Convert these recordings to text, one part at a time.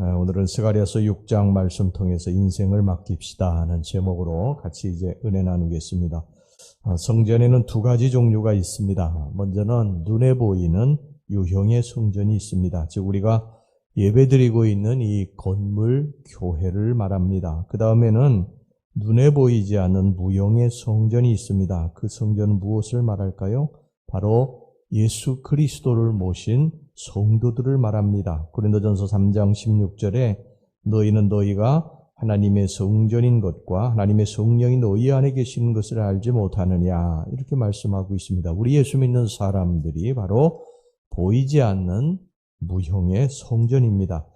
어, 오늘은 스가리아서 6장 말씀 통해서 인생을 맡깁시다 하는 제목으로 같이 이제 은혜 나누겠습니다. 어, 성전에는 두 가지 종류가 있습니다. 먼저는 눈에 보이는 유형의 성전이 있습니다. 즉 우리가 예배드리고 있는 이 건물 교회를 말합니다. 그 다음에는 눈에 보이지 않는 무형의 성전이 있습니다. 그 성전은 무엇을 말할까요? 바로 예수 그리스도를 모신 성도들을 말합니다. 고린도전서 3장 16절에 너희는 너희가 하나님의 성전인 것과 하나님의 성령이 너희 안에 계시는 것을 알지 못하느냐 이렇게 말씀하고 있습니다. 우리 예수 믿는 사람들이 바로 보이지 않는 무형의 성전입니다.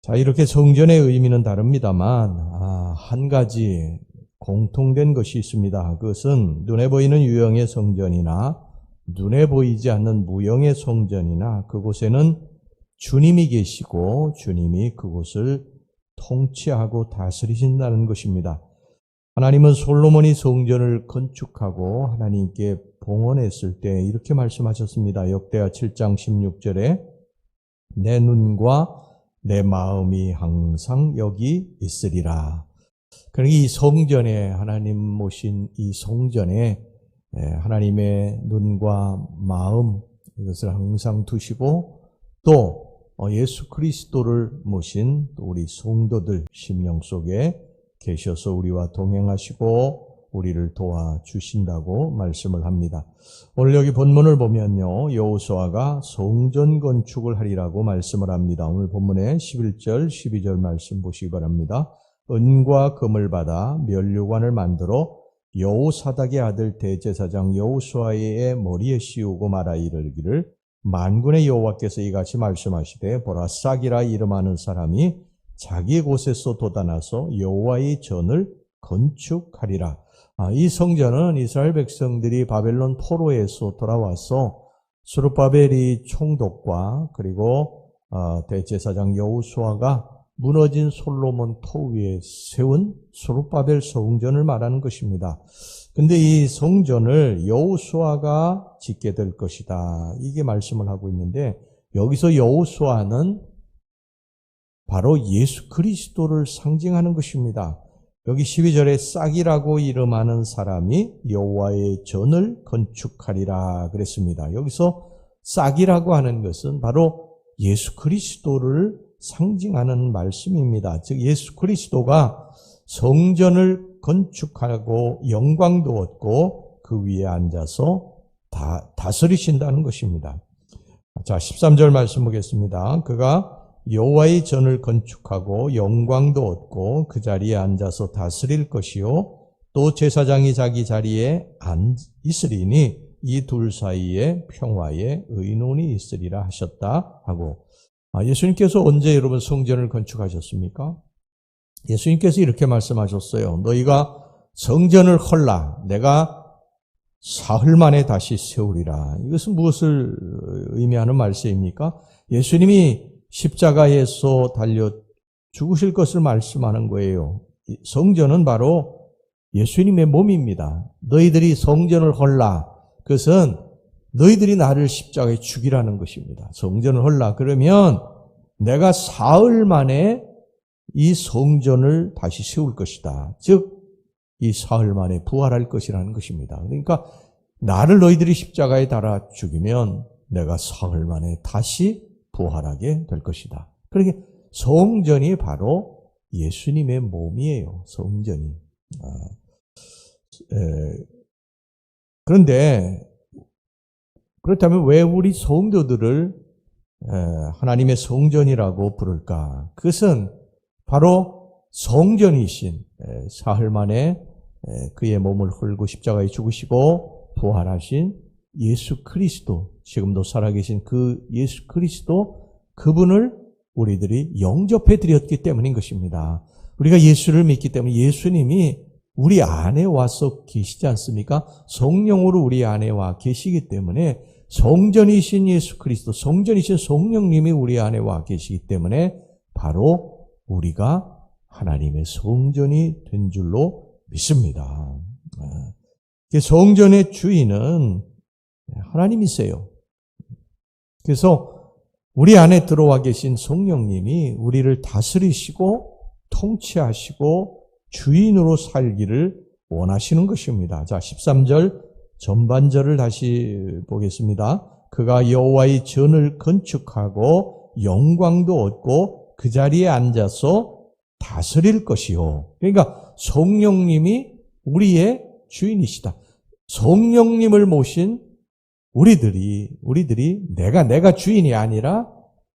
자 이렇게 성전의 의미는 다릅니다만 아, 한 가지 공통된 것이 있습니다. 그것은 눈에 보이는 유형의 성전이나 눈에 보이지 않는 무형의 성전이나 그곳에는 주님이 계시고 주님이 그곳을 통치하고 다스리신다는 것입니다. 하나님은 솔로몬이 성전을 건축하고 하나님께 봉헌했을 때 이렇게 말씀하셨습니다. 역대하 7장 16절에 내 눈과 내 마음이 항상 여기 있으리라. 그러니까 이 성전에 하나님 모신 이 성전에 하나님의 눈과 마음 이것을 항상 두시고 또 어, 예수 그리스도를 모신 우리 성도들 심령 속에 계셔서 우리와 동행하시고 우리를 도와주신다고 말씀을 합니다. 오늘 여기 본문을 보면요. 여호수아가 성전 건축을 하리라고 말씀을 합니다. 오늘 본문의 11절, 12절 말씀 보시기 바랍니다. 은과 금을 받아 멸류관을 만들어 여호사닥의 아들 대제사장 여호수아의 머리에 씌우고 말하 이르기를 만군의 여호와께서 이같이 말씀하시되 보라 싹이라 이름하는 사람이 자기 곳에서 돋아나서 여호와의 전을 건축하리라. 아, 이 성전은 이스라엘 백성들이 바벨론 포로에서 돌아와서 수르바벨이 총독과 그리고 어, 대제사장 여호수아가 무너진 솔로몬 토 위에 세운 수르바벨 성전을 말하는 것입니다. 근데 이 성전을 여호수아가 짓게 될 것이다. 이게 말씀을 하고 있는데 여기서 여호수아는 바로 예수 그리스도를 상징하는 것입니다. 여기 12절에 싹이라고 이름하는 사람이 여호와의 전을 건축하리라 그랬습니다. 여기서 싹이라고 하는 것은 바로 예수 그리스도를 상징하는 말씀입니다. 즉 예수 그리스도가 성전을 건축하고 영광도 얻고 그 위에 앉아서 다 다스리신다는 것입니다. 자, 13절 말씀 보겠습니다. 그가 여호와의 전을 건축하고 영광도 얻고 그 자리에 앉아서 다스릴 것이요 또 제사장이 자기 자리에 앉 있으리니 이 둘 사이에 평화의 의논이 있으리라 하셨다 하고 아, 예수님께서 언제 여러분 성전을 건축하셨습니까? 예수님께서 이렇게 말씀하셨어요. 너희가 성전을 헐라 내가 사흘 만에 다시 세우리라. 이것은 무엇을 의미하는 말씀입니까? 예수님이 십자가에서 달려 죽으실 것을 말씀하는 거예요. 성전은 바로 예수님의 몸입니다. 너희들이 성전을 헐라. 그것은 너희들이 나를 십자가에 죽이라는 것입니다. 성전을 헐라. 그러면 내가 사흘 만에 이 성전을 다시 세울 것이다. 즉, 이 사흘 만에 부활할 것이라는 것입니다. 그러니까 나를 너희들이 십자가에 달아 죽이면 내가 사흘 만에 다시 부활하게 될 것이다. 그러게 성전이 바로 예수님의 몸이에요. 성전이. 아, 에, 그런데 그렇다면 왜 우리 성도들을 에, 하나님의 성전이라고 부를까? 그것은 바로 성전이신 에, 사흘 만에 에, 그의 몸을 헐고 십자가에 죽으시고 부활하신 예수 그리스도, 지금도 살아계신 그 예수 그리스도, 그분을 우리들이 영접해 드렸기 때문인 것입니다. 우리가 예수를 믿기 때문에 예수님이 우리 안에 와서 계시지 않습니까? 성령으로 우리 안에 와 계시기 때문에 성전이신 예수 그리스도, 성전이신 성령님이 우리 안에 와 계시기 때문에 바로 우리가 하나님의 성전이 된 줄로 믿습니다. 아, 성전의 주인은 하나님이세요. 그래서 우리 안에 들어와 계신 성령님이 우리를 다스리시고 통치하시고 주인으로 살기를 원하시는 것입니다. 자, 13절 전반절을 다시 보겠습니다. 그가 여호와의 전을 건축하고 영광도 얻고 그 자리에 앉아서 다스릴 것이요. 그러니까 성령님이 우리의 주인이시다. 성령님을 모신 우리들이 우리들이 내가 내가 주인이 아니라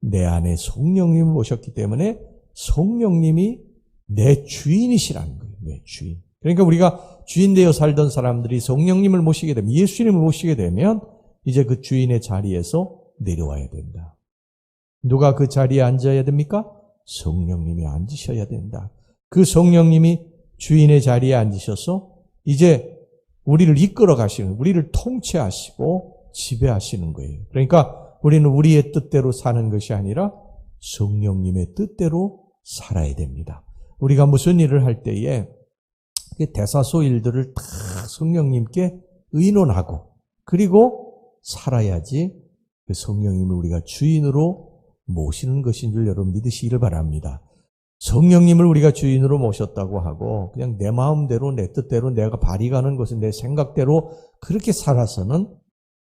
내 안에 성령님을 모셨기 때문에 성령님이 내 주인이시라는 거예요. 내 주인. 그러니까 우리가 주인 되어 살던 사람들이 성령님을 모시게 되면 예수님을 모시게 되면 이제 그 주인의 자리에서 내려와야 된다. 누가 그 자리에 앉아야 됩니까? 성령님이 앉으셔야 된다. 그 성령님이 주인의 자리에 앉으셔서 이제 우리를 이끌어 가시는, 우리를 통치하시고 지배하시는 거예요. 그러니까 우리는 우리의 뜻대로 사는 것이 아니라 성령님의 뜻대로 살아야 됩니다. 우리가 무슨 일을 할 때에 대사소 일들을 다 성령님께 의논하고 그리고 살아야지 그 성령님을 우리가 주인으로 모시는 것인 줄 여러분 믿으시기를 바랍니다. 성령님을 우리가 주인으로 모셨다고 하고 그냥 내 마음대로 내 뜻대로 내가 발이 가는 것은 내 생각대로 그렇게 살아서는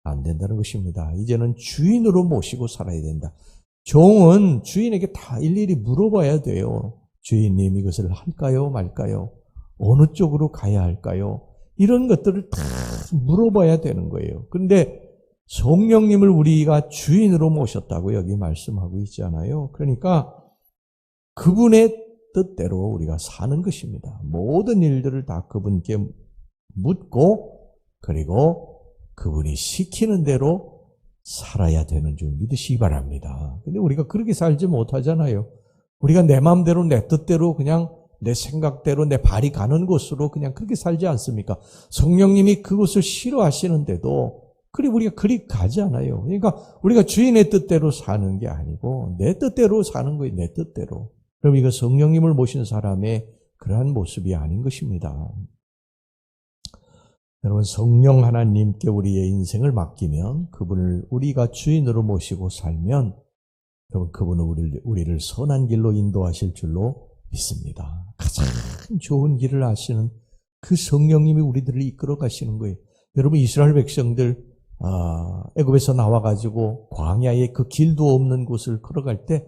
안 된다는 것입니다. 이제는 주인으로 모시고 살아야 된다. 종은 주인에게 다 일일이 물어봐야 돼요. 주인님 이것을 할까요 말까요? 어느 쪽으로 가야 할까요? 이런 것들을 다 물어봐야 되는 거예요. 그런데 성령님을 우리가 주인으로 모셨다고 여기 말씀하고 있잖아요. 그러니까 그분의 뜻대로 우리가 사는 것입니다. 모든 일들을 다 그분께 묻고 그리고 그분이 시키는 대로 살아야 되는 줄 믿으시기 바랍니다. 근데 우리가 그렇게 살지 못하잖아요. 우리가 내 마음대로 내 뜻대로 그냥 내 생각대로 내 발이 가는 곳으로 그냥 그렇게 살지 않습니까? 성령님이 그것을 싫어하시는데도 그리 우리가 그리 가지 않아요. 그러니까 우리가 주인의 뜻대로 사는 게 아니고 내 뜻대로 사는 거예요. 내 뜻대로. 그럼 이거 성령님을 모신 사람의 그러한 모습이 아닌 것입니다. 여러분 성령 하나님께 우리의 인생을 맡기면 그분을 우리가 주인으로 모시고 살면 그분은 우리를 선한 길로 인도하실 줄로 믿습니다. 가장 좋은 길을 아시는 그 성령님이 우리들을 이끌어 가시는 거예요. 여러분 이스라엘 백성들 아, 애굽에서 나와 가지고 광야에 그 길도 없는 곳을 걸어갈 때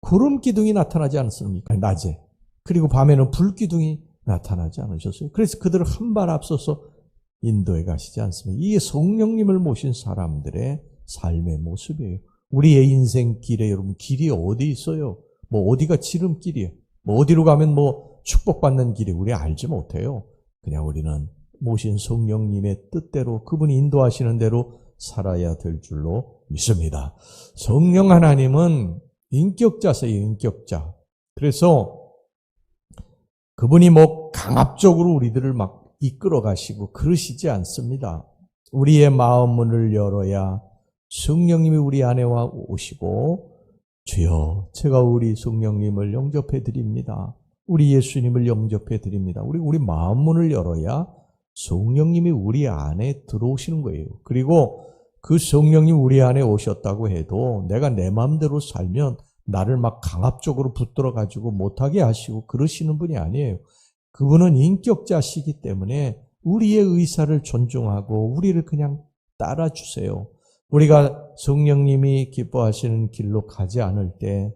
구름 기둥이 나타나지 않습니까? 낮에. 그리고 밤에는 불 기둥이 나타나지 않으셨어요. 그래서 그들을 한 발 앞서서 인도에 가시지 않습니까? 이게 성령님을 모신 사람들의 삶의 모습이에요. 우리의 인생 길에 여러분 길이 어디 있어요? 뭐 어디가 지름길이에요? 뭐 어디로 가면 뭐 축복받는 길이 우리 알지 못해요. 그냥 우리는 모신 성령님의 뜻대로 그분이 인도하시는 대로 살아야 될 줄로 믿습니다. 성령 하나님은 인격자세요, 인격자. 그래서 그분이 뭐 강압적으로 우리들을 막 이끌어 가시고 그러시지 않습니다. 우리의 마음 문을 열어야 성령님이 우리 안에 와 오시고 주여 제가 우리 성령님을 영접해 드립니다. 우리 예수님을 영접해 드립니다. 우리 우리 마음 문을 열어야 성령님이 우리 안에 들어오시는 거예요. 그리고 그 성령님 우리 안에 오셨다고 해도 내가 내 마음대로 살면 나를 막 강압적으로 붙들어 가지고 못하게 하시고 그러시는 분이 아니에요. 그분은 인격자시기 때문에 우리의 의사를 존중하고 우리를 그냥 따라주세요. 우리가 성령님이 기뻐하시는 길로 가지 않을 때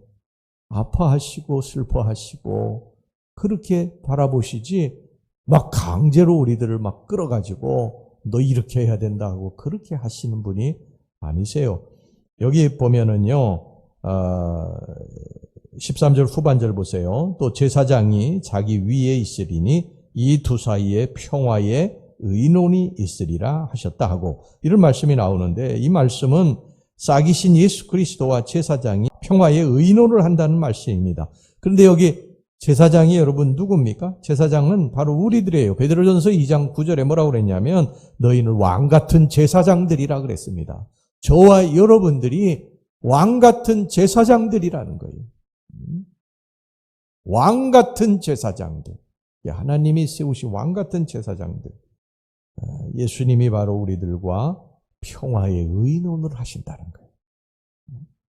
아파하시고 슬퍼하시고 그렇게 바라보시지 막 강제로 우리들을 막 끌어가지고 너 이렇게 해야 된다고 그렇게 하시는 분이 아니세요. 여기 보면은요, 어, 13절 후반절 보세요. 또 제사장이 자기 위에 있으리니 이 두 사이에 평화의 의논이 있으리라 하셨다 하고 이런 말씀이 나오는데 이 말씀은 싹이신 예수 그리스도와 제사장이 평화의 의논을 한다는 말씀입니다. 그런데 여기 제사장이 여러분 누굽니까? 제사장은 바로 우리들이에요. 베드로전서 2장 9절에 뭐라고 그랬냐면 너희는 왕 같은 제사장들이라 그랬습니다. 저와 여러분들이 왕 같은 제사장들이라는 거예요. 음? 왕 같은 제사장들. 하나님이 세우신 왕 같은 제사장들. 어, 예수님이 바로 우리들과 평화의 의논을 하신다는 거예요.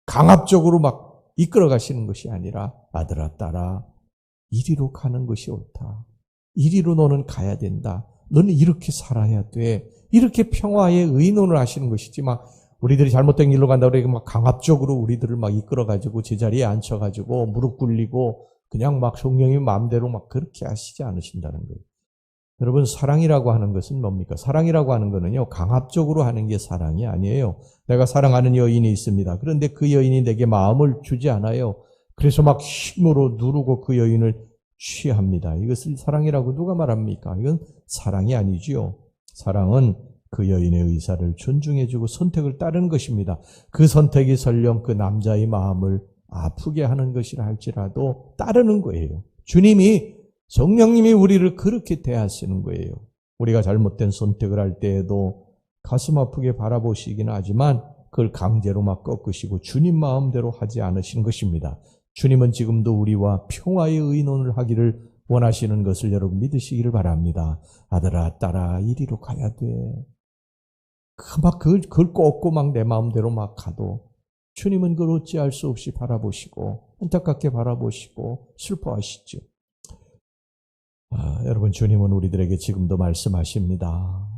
강압적으로 막 이끌어 가시는 것이 아니라 아들아 딸아 이리로 가는 것이 옳다. 이리로 너는 가야 된다. 너는 이렇게 살아야 돼. 이렇게 평화의 의논을 하시는 것이지 막 우리들이 잘못된 길로 간다 그러고 막 강압적으로 우리들을 막 이끌어 가지고 제자리에 앉혀 가지고 무릎 꿇리고 그냥 막 성령이 마음대로 막 그렇게 하시지 않으신다는 거예요. 여러분 사랑이라고 하는 것은 뭡니까? 사랑이라고 하는 거는요. 강압적으로 하는 게 사랑이 아니에요. 내가 사랑하는 여인이 있습니다. 그런데 그 여인이 내게 마음을 주지 않아요. 그래서 막 힘으로 누르고 그 여인을 취합니다. 이것을 사랑이라고 누가 말합니까? 이건 사랑이 아니지요. 사랑은 그 여인의 의사를 존중해주고 선택을 따르는 것입니다. 그 선택이 설령 그 남자의 마음을 아프게 하는 것이라 할지라도 따르는 거예요. 주님이 성령님이 우리를 그렇게 대하시는 거예요. 우리가 잘못된 선택을 할 때에도 가슴 아프게 바라보시기는 하지만 그걸 강제로 막 꺾으시고 주님 마음대로 하지 않으신 것입니다. 주님은 지금도 우리와 평화의 의논을 하기를 원하시는 것을 여러분 믿으시기를 바랍니다. 아들아, 딸아, 이리로 가야 돼. 그막 그걸, 그걸 꺾고 막 내 마음대로 막 가도 주님은 그걸 어찌할 수 없이 바라보시고 안타깝게 바라보시고 슬퍼하시죠. 아, 여러분 주님은 우리들에게 지금도 말씀하십니다.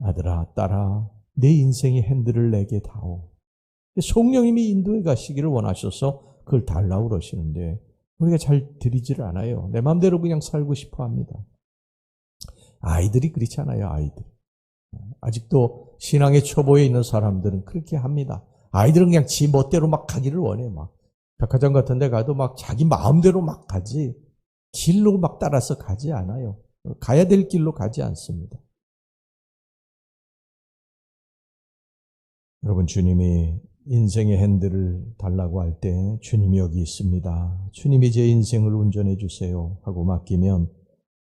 아들아, 딸아, 내 인생의 핸들을 내게 다오. 성령님이 인도해 가시기를 원하셔서 그걸 달라고 그러시는데 우리가 잘 드리지를 않아요. 내 마음대로 그냥 살고 싶어 합니다. 아이들이 그렇지 않아요, 아이들. 아직도 신앙의 초보에 있는 사람들은 그렇게 합니다. 아이들은 그냥 지 멋대로 막 가기를 원해, 막. 백화점 같은 데 가도 막 자기 마음대로 막 가지. 길로 막 따라서 가지 않아요. 가야 될 길로 가지 않습니다. 여러분, 주님이 인생의 핸들을 달라고 할 때 주님이 여기 있습니다. 주님이 제 인생을 운전해 주세요 하고 맡기면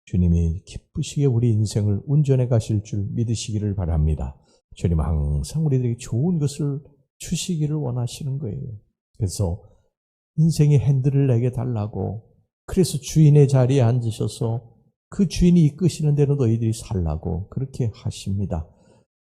주님이 기쁘시게 우리 인생을 운전해 가실 줄 믿으시기를 바랍니다. 주님 항상 우리들에게 좋은 것을 주시기를 원하시는 거예요. 그래서 인생의 핸들을 내게 달라고 그래서 주인의 자리에 앉으셔서 그 주인이 이끄시는 대로 너희들이 살라고 그렇게 하십니다.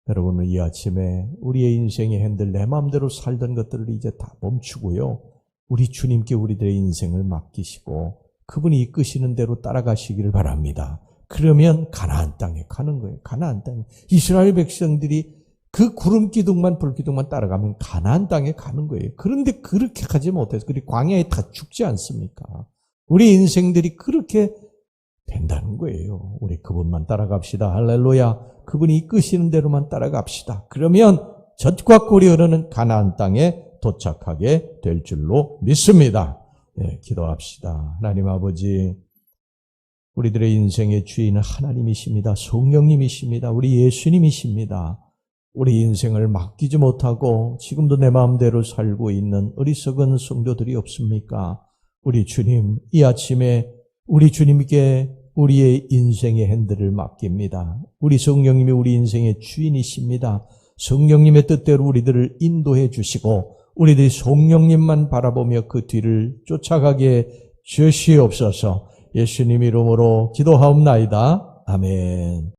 여러분은 이 아침에 우리의 인생의 핸들 내 마음대로 살던 것들을 이제 다 멈추고요. 우리 주님께 우리들의 인생을 맡기시고 그분이 이끄시는 대로 따라가시기를 바랍니다. 그러면 가나안 땅에 가는 거예요. 가나안 땅에 이스라엘 백성들이 그 구름 기둥만 불 기둥만 따라가면 가나안 땅에 가는 거예요. 그런데 그렇게 가지 못해서 그리 광야에 다 죽지 않습니까? 우리 인생들이 그렇게 된다는 거예요. 우리 그분만 따라갑시다. 할렐루야. 그분이 이끄시는 대로만 따라갑시다. 그러면 젖과 꿀이 흐르는 가나안 땅에 도착하게 될 줄로 믿습니다. 네, 기도합시다. 하나님 아버지, 우리들의 인생의 주인은 하나님이십니다. 성령님이십니다. 우리 예수님이십니다. 우리 인생을 맡기지 못하고 지금도 내 마음대로 살고 있는 어리석은 성도들이 없습니까? 우리 주님, 이 아침에 우리 주님께 우리의 인생의 핸들을 맡깁니다. 우리 성령님이 우리 인생의 주인이십니다. 성령님의 뜻대로 우리들을 인도해 주시고 우리들이 성령님만 바라보며 그 뒤를 쫓아가게 주시옵소서 예수님 이름으로 기도하옵나이다. 아멘.